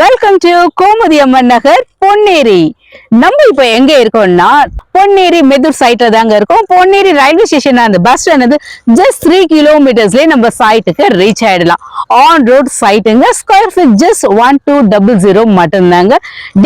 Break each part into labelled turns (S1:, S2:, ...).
S1: Welcome to Gomathi Amman Nagar Ponneri நம்ம இப்ப எங்க இருக்கோம்னா பொன்னேரி மெதூர் சைட்ல தாங்க இருக்கோம். பொன்னேரி ரயில்வே ஸ்டேஷன் அந்த பஸ் ஸ்டாண்ட் ஜஸ்ட் த்ரீ கிலோமீட்டர்ஸ்லயே நம்ம சைட்டுக்கு ரீச் ஆயிடலாம். On road சைட்டுங்க square feet just one two double zero மட்டும்தாங்க.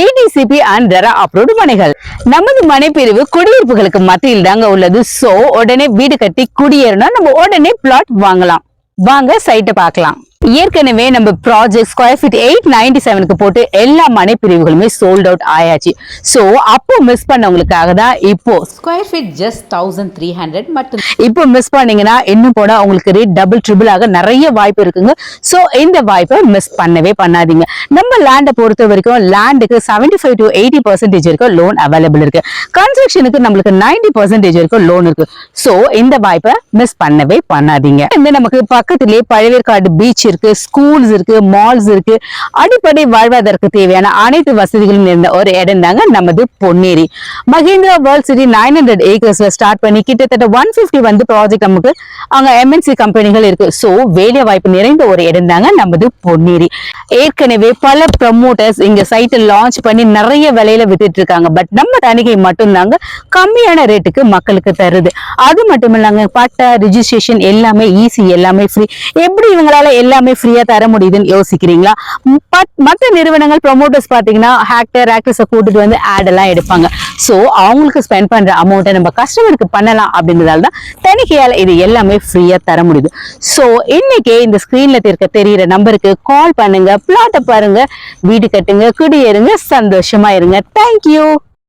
S1: டிடிசிபி அண்ட் ரெரா அப்ரோடு மனைகள். நமது மனைப்பிரிவு குடியிருப்புகளுக்கு மத்தியில் தாங்க உள்ளது. சோ உடனே வீடு கட்டி குடியேறினா நம்ம உடனே பிளாட் வாங்கலாம். வாங்க சைட்டை பார்க்கலாம். ஏற்கனவே நம்ம project square feet eight ninety செவனுக்கு போட்டு எல்லா மனை பிரிவுகளுமே சோல்ட் அவுட் ஆயாச்சு. சோ அப்போ மிஸ் பண்ணவங்களுக்காக தான் இப்போ
S2: square feet just thousand three hundred மட்டும்.
S1: இப்போ மிஸ் பண்ணீங்கன்னா இன்னும் போனா உங்களுக்கு ரேட் டபுள் ட்ரிபிள் ஆக நிறைய வாய்ப்பு இருக்குங்க. சோ இந்த வாய்ப்பை மிஸ் பண்ணவே பண்ணாதீங்க. நம்ம லேண்டை பொறுத்த வரைக்கும் லேண்டுக்கு seventy five to eighty percentage வரைக்கும் லோன் அவைலபிள் இருக்கு. கன்ஸ்ட்ரக்ஷனுக்கு நம்மளுக்கு நைன்டி பர்சன்டேஜ் வரைக்கும் லோன் இருக்கு. சோ இந்த வாய்ப்பை மிஸ் பண்ணவே பண்ணாதீங்க. இந்த நமக்கு பக்கத்திலே பழவேற்காடு பீச் இருக்கு. இருக்கு ஸ்கூல்ஸ் இருக்கு மால்ஸ் இருக்கு. அடிப்படை வாழ்வாதாரத்துக்கு தேவையான அனைத்து வசதிகளும் இருந்த ஒரு இடம் தாங்க நமது Ponneri. Mahindra world city nine hundred ஏக்கர்ஸ்ல start பண்ணி கிட்டத்தட்ட ஒன் பிப்டி வந்து ப்ராஜெக்ட் நமக்கு அங்க எம்என்சி கம்பெனிகள் இருக்கு. சோ வேலை வாய்ப்பு நிறைந்த ஒரு இடம் தாங்க நமது பொன்னேரி. ஏற்கனவே பல ப்ரமோட்டர்ஸ் இங்க சைட்டை லான்ச் பண்ணி நிறைய விலையில வித்துட்டு இருக்காங்க. பட் நம்ம தணிகை மட்டும்தாங்க கம்மியான ரேட்டுக்கு மக்களுக்கு தருது. அது மட்டும் இல்லாங்க பட்டா ரிஜிஸ்ட்ரேஷன் எல்லாமே ஈஸி எல்லாமே ஃப்ரீ எப்படி இவங்களால எல்லாமே ஃப்ரீயா தர முடியுதுன்னு யோசிக்கிறீங்களா? பட் மற்ற நிறுவனங்கள் ப்ரொமோட்டர்ஸ் பாத்தீங்கன்னா ஆக்டர் ஆக்ட்ரஸை கூட்டிட்டு வந்து ஆட் எல்லாம் எடுப்பாங்க. சோ அவங்களுக்கு ஸ்பெண்ட் பண்ற அமௌண்ட்டை நம்ம கஸ்டமருக்கு பண்ணலாம் அப்படின்றதால தான் தணிக்கையால் இது எல்லாமே ஃப்ரீயா தர முடியுது. சோ இன்னைக்கே இந்த ஸ்கிரீன்ல இருக்க தெரியிற நம்பருக்கு கால் பண்ணுங்க பிளாட்டை பாருங்க வீடு கட்டுங்க குடியேறுங்க சந்தோஷமா இருங்க. தேங்க்யூ